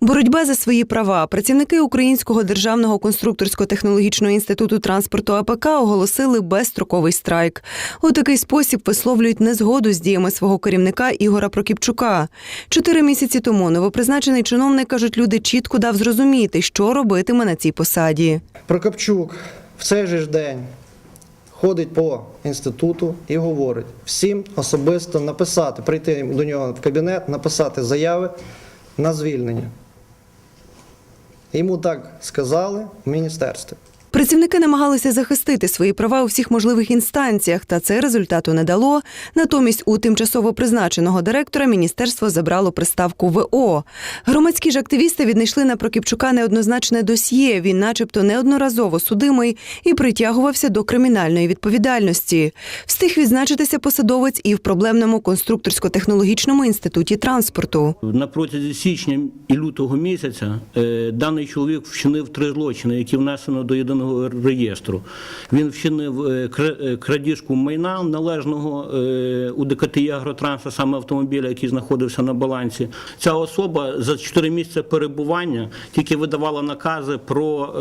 Боротьба за свої права. Працівники Українського державного конструкторсько-технологічного інституту транспорту АПК оголосили безстроковий страйк. У такий спосіб висловлюють незгоду з діями свого керівника Ігора Прокіпчука. Чотири місяці тому новопризначений чиновник кажуть, люди чітко дав зрозуміти, що робитиме на цій посаді. Прокопчук в цей же ж день ходить по інституту і говорить всім особисто написати, прийти до нього в кабінет, написати заяви на звільнення. Йому так сказали в міністерстві. Працівники намагалися захистити свої права у всіх можливих інстанціях, та це результату не дало. Натомість у тимчасово призначеного директора міністерство забрало приставку ВО. Громадські ж активісти віднайшли на Прокіпчука неоднозначне досьє. Він, начебто, неодноразово судимий і притягувався до кримінальної відповідальності. Встиг відзначитися посадовець і в проблемному конструкторсько-технологічному інституті транспорту. На протязі січня і лютого місяця е, даний чоловік вчинив три злочини, які внесено до єдиного реєстру. Він вчинив е, е, крадіжку майна належного е, у ДКТІ «Агротранс», а саме автомобіля, який знаходився на балансі. Ця особа за 4 місяці перебування тільки видавала накази про.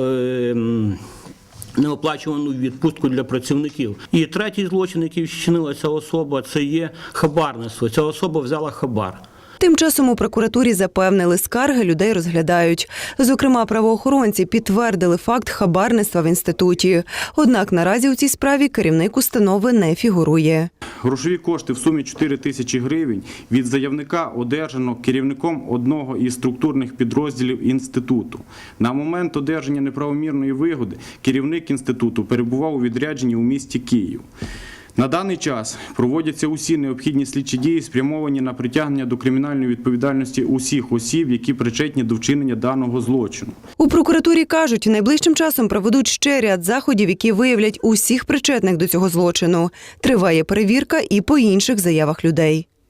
Неоплачувану відпустку для працівників. І третій злочин, який вчинила ця особа, це є хабарництво. Ця особа взяла хабар. Тим часом у прокуратурі запевнили, скарги людей розглядають. Зокрема, правоохоронці підтвердили факт хабарництва в інституті. Однак наразі у цій справі керівник установи не фігурує. Грошові кошти в сумі 4 тисячі гривень від заявника одержано керівником одного із структурних підрозділів інституту. На момент одержання неправомірної вигоди керівник інституту перебував у відрядженні у місті Київ. На даний час проводяться усі необхідні слідчі дії, спрямовані на притягнення до кримінальної відповідальності усіх осіб, які причетні до вчинення даного злочину. У прокуратурі кажуть, найближчим часом проведуть ще ряд заходів, які виявлять усіх причетних до цього злочину. Триває перевірка і по інших заявах людей.